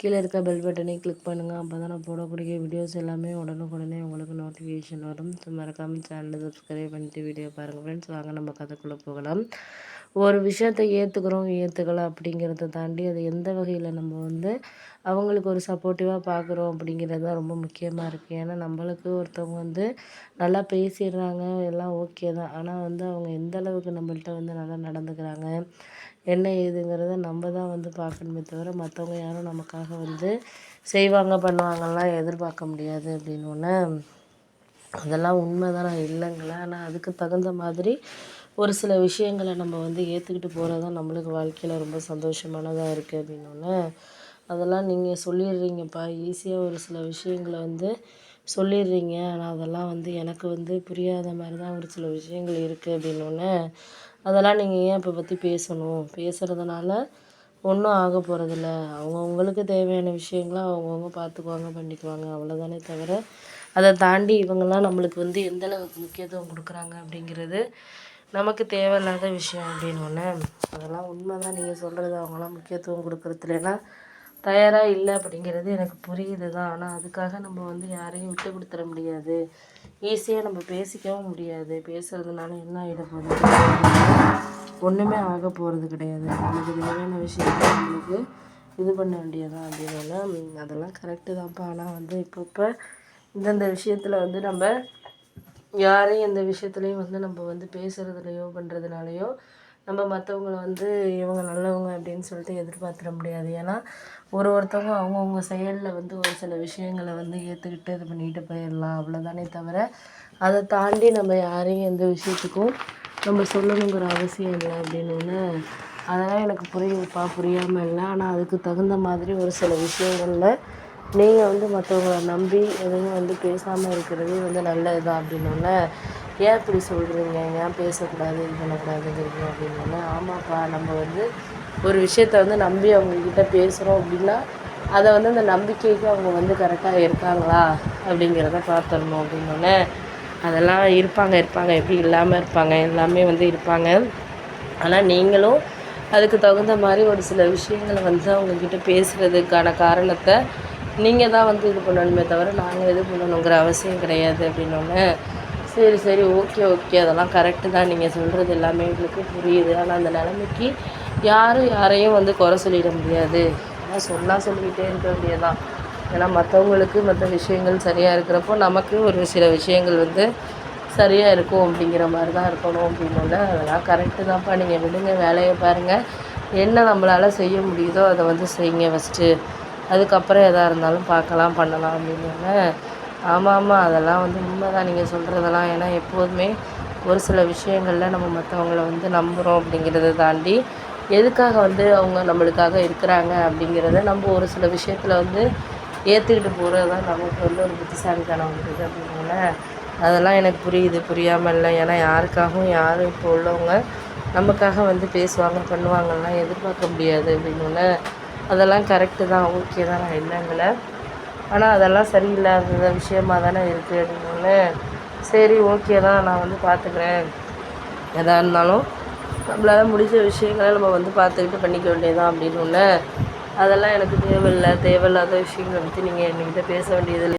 கீழே இருக்க பெல் பட்டனையும் கிளிக் பண்ணுங்கள் அப்போ தான் நான் போடக்கூடிய வீடியோஸ் எல்லாமே உடனுக்குடனே உங்களுக்கு நோட்டிஃபிகேஷன் வரும். ஸோ மறக்காமல் சேனலை சப்ஸ்கிரைப் பண்ணிட்டு வீடியோ பாருங்கள் ஃப்ரெண்ட்ஸ் வாங்க நம்ம கதைக்குள்ளே போகலாம். ஒரு விஷயத்தை ஏற்றுக்கிறோம் ஏற்றுக்கலாம் அப்படிங்கிறத தாண்டி அது எந்த வகையில் நம்ம வந்து அவங்களுக்கு ஒரு சப்போர்ட்டிவாக பார்க்குறோம் அப்படிங்கிறது தான் ரொம்ப முக்கியமாக இருக்குது ஏன்னா நம்மளுக்கு ஒருத்தவங்க வந்து நல்லா பேசிடுறாங்க எல்லாம் ஓகே தான். ஆனால் வந்து அவங்க எந்த அளவுக்கு நம்மள்ட்ட வந்து நல்லா நடந்துக்கிறாங்க என்ன ஏதுங்கிறத நம்ம தான் வந்து பார்க்கணுமே தவிர மற்றவங்க யாரும் நமக்காக வந்து செய்வாங்க பண்ணுவாங்கலாம் எதிர்பார்க்க முடியாது அப்படின்னு ஒன்று அதெல்லாம் உண்மை தான் நான் இல்லைங்கள. ஆனால் அதுக்கு தகுந்த மாதிரி ஒரு சில விஷயங்களை நம்ம வந்து ஏற்றுக்கிட்டு போகிறது தான் நம்மளுக்கு வாழ்க்கையில் ரொம்ப சந்தோஷமானதாக இருக்குது அப்படின்னோடனே அதெல்லாம் நீங்கள் சொல்லிடுறீங்கப்பா. ஈஸியாக ஒரு சில விஷயங்களை வந்து சொல்லிடுறீங்க. ஆனால் அதெல்லாம் வந்து எனக்கு வந்து புரியாத மாதிரி தான் ஒரு சில விஷயங்கள் இருக்குது அப்படின்னோடனே அதெல்லாம் நீங்கள் ஏன் இப்போ பற்றி பேசணும்? பேசுகிறதுனால ஒன்றும் ஆக போகிறதில்ல அவங்கவுங்களுக்கு தேவையான விஷயங்கள அவங்கவுங்க பார்த்துக்குவாங்க பண்ணிக்குவாங்க. அவ்வளோதானே தவிர அதை தாண்டி இவங்கெல்லாம் நம்மளுக்கு வந்து எந்த அளவுக்கு முக்கியத்துவம் கொடுக்குறாங்க அப்படிங்கிறது நமக்கு தேவையில்லாத விஷயம் அப்படின்னு ஒன்று அதெல்லாம் உண்மை தான் நீங்கள் சொல்கிறது அவங்களாம் முக்கியத்துவம் கொடுக்குறதுலாம் தயாராக இல்லை அப்படிங்கிறது எனக்கு புரியுது தான் ஆனால் அதுக்காக நம்ம வந்து யாரையும் விட்டு கொடுத்துட முடியாது. ஈஸியாக நம்ம பேசிக்கவும் முடியாது. பேசுகிறதுனால என்ன ஆகிட போகுது? ஒன்றுமே ஆக போகிறது கிடையாது. நமக்கு தேவையான விஷயத்தை நம்மளுக்கு இது பண்ண வேண்டியதான் அப்படின்னு அதெல்லாம் கரெக்டு தான்ப்பா. ஆனால் வந்து இப்போ இப்போ இந்தந்த விஷயத்தில் வந்து நம்ம யாரையும் எந்த விஷயத்துலையும் வந்து நம்ம வந்து பேசுகிறதுலையோ பண்ணுறதுனாலையோ நம்ம மற்றவங்கள வந்து இவங்க நல்லவங்க அப்படின்னு சொல்லிட்டு எதிர்பார்த்துட முடியாது. ஏன்னா ஒரு ஒருத்தவங்க அவங்கவுங்க செயலில் வந்து ஒரு சில விஷயங்களை வந்து ஏற்றுக்கிட்டு இது பண்ணிட்டு போயிடலாம் அவ்வளோதானே தவிர அதை தாண்டி நம்ம யாரையும் எந்த விஷயத்துக்கும் நம்ம சொல்லணுங்கிற அவசியம் இல்லை அப்படின்னு ஒன்று அதெல்லாம் எனக்கு புரியுதுப்பா. புரியாமல் இல்லை. ஆனால் அதுக்கு தகுந்த மாதிரி ஒரு சில விஷயங்களில் நீங்கள் வந்து மற்றவங்கள நம்பி எதுவும் வந்து பேசாமல் இருக்கிறதே வந்து நல்லது தான் அப்படின்னோடனே ஏன் இப்படி சொல்கிறீங்க ஏன் பேசக்கூடாது? இது பண்ணக்கூடாதுங்கிறீங்க அப்படின்னு ஆமாப்பா நம்ம வந்து ஒரு விஷயத்த வந்து நம்பி அவங்கக்கிட்ட பேசுகிறோம் அப்படின்னா அதை வந்து அந்த நம்பிக்கைக்கு அவங்க வந்து கரெக்டாக இருக்காங்களா? அப்படிங்கிறத பார்த்துடணும் அப்படின்னோடனே அதெல்லாம் இருப்பாங்க இருப்பாங்க. எப்படி இல்லாமல் இருப்பாங்க? எல்லாமே வந்து இருப்பாங்க. ஆனால் நீங்களும் அதுக்கு தகுந்த மாதிரி ஒரு சில விஷயங்களை வந்து அவங்கக்கிட்ட பேசுகிறதுக்கான காரணத்தை நீங்கள் தான் வந்து இது பண்ணணுமே தவிர நாங்கள் இது பண்ணணுங்கிற அவசியம் கிடையாது அப்படின்னோடனே சரி சரி ஓகே ஓகே. அதெல்லாம் கரெக்டு தான். நீங்கள் சொல்கிறது எல்லாமே எங்களுக்கு புரியுது. ஆனால் அந்த நிலைமைக்கு யாரும் யாரையும் வந்து குறை சொல்லிட முடியாது. ஆனால் சொன்னால் சொல்லிக்கிட்டே இருக்க வேண்டியதுதான். ஏன்னா மற்றவங்களுக்கு மற்ற விஷயங்கள் சரியாக இருக்கிறப்போ நமக்கு ஒரு சில விஷயங்கள் வந்து சரியாக இருக்கும் அப்படிங்கிற மாதிரி தான் இருக்கணும் அப்படின்னோட அதெல்லாம் கரெக்டு தான்ப்பா. நீங்கள் விடுங்க வேலையை பாருங்கள் என்ன நம்மளால் செய்ய முடியுதோ அதை வந்து செய்யுங்க ஃபஸ்ட்டு அதுக்கப்புறம் எதாக இருந்தாலும் பார்க்கலாம் பண்ணலாம் அப்படின்னு ஆமாம் ஆமாம் அதெல்லாம் வந்து உண்மை தான் நீங்கள் சொல்கிறதெல்லாம் ஏன்னா எப்போதுமே ஒரு சில விஷயங்களில் நம்ம மற்றவங்கள வந்து நம்புகிறோம் அப்படிங்கிறத தாண்டி எதுக்காக வந்து அவங்க நம்மளுக்காக இருக்கிறாங்க அப்படிங்கிறத நம்ம ஒரு சில விஷயத்தில் வந்து ஏற்றுக்கிட்டு போகிறது தான் நமக்கு வந்து ஒரு புத்திசாலித்தனம் இருக்குது அப்படிங்கிறத அதெல்லாம் எனக்கு புரியுது. புரியாமல் இல்லை. ஏன்னா யாருக்காகவும் யாரும் இப்போ உள்ளவங்க நமக்காக வந்து பேசுவாங்க பண்ணுவாங்கலாம் எதிர்பார்க்க முடியாது அப்படின்னு அதெல்லாம் கரெக்டு தான். ஓகே தான். நான் என்னங்களை ஆனால் அதெல்லாம் சரியில்லாத விஷயமா தானே இருக்குது அப்படின்னு சரி ஓகே தான் நான் வந்து பார்த்துக்கிறேன் எதாக இருந்தாலும் நம்மளால் முடிஞ்ச விஷயங்களை நம்ம வந்து பார்த்துக்கிட்டு பண்ணிக்க வேண்டியதான் அப்படின்னு ஒன்று அதெல்லாம் எனக்கு தேவையில்லை. தேவையில்லாத விஷயங்களை பற்றி நீங்கள் என்கிட்ட பேச வேண்டியதில்லை.